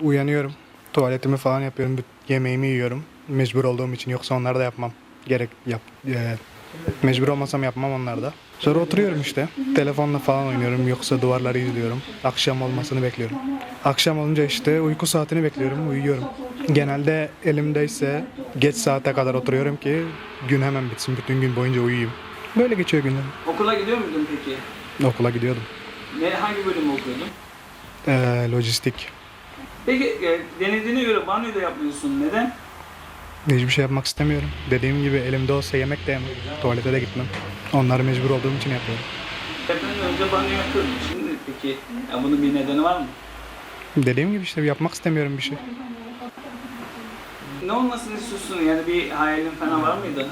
uyanıyorum. Tuvaletimi falan yapıyorum. Yemeğimi yiyorum. Mecbur olduğum için yoksa onları da yapmam. Gerek yap. e, mecbur olmasam yapmam onları da. Sonra oturuyorum işte. Telefonla falan oynuyorum. Yoksa duvarları izliyorum. Akşam olmasını bekliyorum. Akşam olunca işte uyku saatini bekliyorum. Uyuyorum. Genelde elimdeyse geç saate kadar oturuyorum ki gün hemen bitsin. Bütün gün boyunca uyuyayım. Böyle geçiyor günlerim. Okula gidiyor muydun peki? Okula gidiyordum. Ne, hangi bölümü okuyordun? Ee, lojistik. Peki e, denediğine göre banyo da yapmıyorsun. Neden? Hiçbir şey yapmak istemiyorum. Dediğim gibi elimde olsa yemek de yemem. Tuvalete de gitmem. Onları mecbur olduğum için yapıyorum. Efendim önce banyo yapıyordun. Şimdi peki ya bunun bir nedeni var mı? Dediğim gibi işte yapmak istemiyorum bir şey. Ne olmasını istiyorsun? Yani bir hayalin falan var mıydı?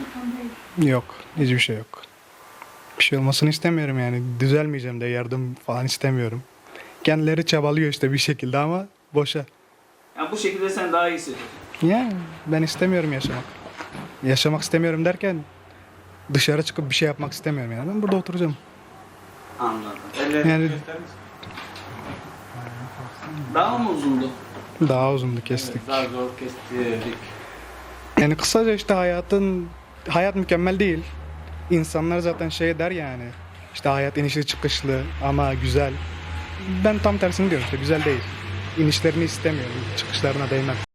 Yok. Hiçbir şey yok. Bir şey olmasını istemiyorum yani. Düzelmeyeceğim de yardım falan istemiyorum. Kendileri çabalıyor işte bir şekilde ama boşa. Yani bu şekilde sen daha iyi hissediyorsun. Yani ben istemiyorum yaşamak. Yaşamak istemiyorum derken dışarı çıkıp bir şey yapmak istemiyorum yani. Ben burada oturacağım. Anladım. Yani Daha mı uzundu? daha uzundu kestik. Daha zor kestirdik. Yani kısaca işte hayatın hayat mükemmel değil. İnsanlar zaten şey der yani. İşte hayat inişli çıkışlı ama güzel. Ben tam tersini diyorum işte güzel değil. İnişlerini istemiyorum. Çıkışlarına değmem.